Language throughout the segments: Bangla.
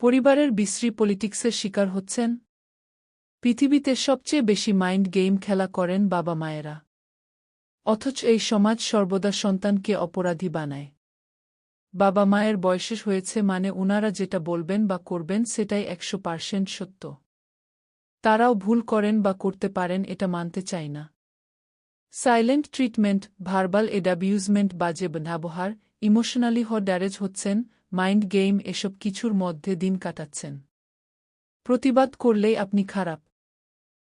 পরিবারের বিশ্রী পলিটিক্সের শিকার হচ্ছেন। পৃথিবীতে সবচেয়ে বেশি মাইন্ড গেম খেলা করেন বাবা মায়েরা। অথচ এই সমাজ সর্বদা সন্তানকে অপরাধী বানায়। বাবা মায়ের বয়সে হয়েছে মানে উনারা যেটা বলবেন বা করবেন সেটাই একশো পার্সেন্ট সত্য। তারাও ভুল করেন বা করতে পারেন এটা মানতে চাই না। সাইলেন্ট ট্রিটমেন্ট, ভার্বাল এডাবিউজমেন্ট, বাজে ব্যবহার, ইমোশনালি হ ড্যারেজ হচ্ছেন মাইন্ড গেম এসব কিছুর মধ্যে দিন কাটাচ্ছেন। প্রতিবাদ করলেই আপনি খারাপ।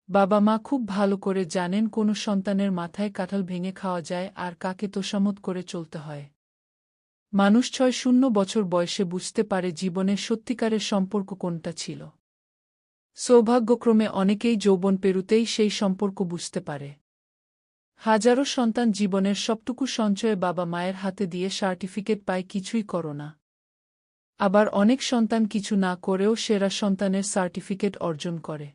বাবা মা খুব ভালো করে জানেন কোনো সন্তানের মাথায় কাঁঠাল ভেঙে খাওয়া যায় আর কাকে তোষামত করে চলতে হয়। মানুষ ছয় শূন্য বছর বয়সে বুঝতে পারে জীবনের সত্যিকারের সম্পর্ক কোনটা ছিল। সৌভাগ্যক্রমে অনেকেই যৌবন পেরুতেই সেই সম্পর্ক বুঝতে পারে। হাজারো সন্তান জীবনের সবটুকু সঞ্চয়ে বাবা মায়ের হাতে দিয়ে সার্টিফিকেট পায় কিছুই করো না। আবার অনেক সন্তান কিছু না করেও সেরা সন্তানের সার্টিফিকেট অর্জন করে।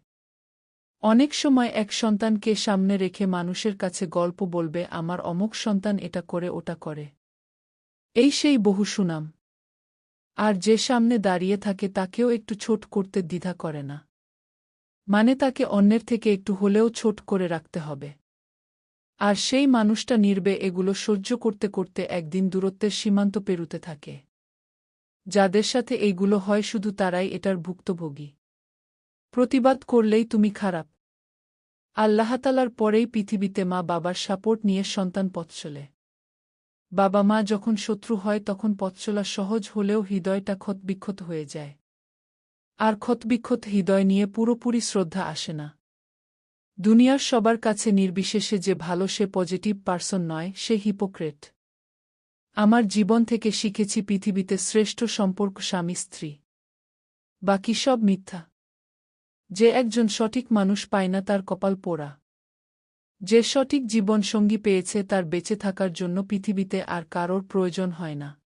অনেক সময় এক সন্তানকে সামনে রেখে মানুষের কাছে গল্প বলবে, আমার অমুক সন্তান এটা করে, ওটা করে। এই সেই বহু সুনাম। আর যে সামনে দাঁড়িয়ে থাকে তাকেও একটু ছোট করতে দ্বিধা করে না। মানে তাকে অন্যের থেকে একটু হলেও ছোট করে রাখতে হবে। আর সেই মানুষটা নির্বে এগুলো সহ্য করতে করতে একদিন দূরত্বের সীমান্ত পেরুতে থাকে। যাদের সাথে এইগুলো হয় শুধু তারাই এটার ভুক্তভোগী। প্রতিবাদ করলেই তুমি খারাপ। আল্লাহতালার পরেই পৃথিবীতে মা বাবার সাপোর্ট নিয়ে সন্তান পথ চলে। বাবা মা যখন শত্রু হয় তখন পথ চলা সহজ হলেও হৃদয়টা ক্ষতবিক্ষত হয়ে যায়। আর ক্ষতবিক্ষত হৃদয় নিয়ে পুরোপুরি শ্রদ্ধা আসে না। দুনিয়ার সবার কাছে নির্বিশেষে যে ভালো সে পজিটিভ পার্সন নয়, সে হিপোক্রেট। আমার জীবন থেকে শিখেছি পৃথিবীতে শ্রেষ্ঠ সম্পর্ক স্বামী স্ত্রী। বাকি সব মিথ্যা। যে একজন সঠিক মানুষ পায় না তার কপাল পোড়া। যে সঠিক জীবন সঙ্গী পেয়েছে তার বেঁচে থাকার জন্য পৃথিবীতে আর কারোর প্রয়োজন হয় না।